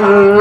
Yeah.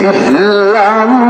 Ilham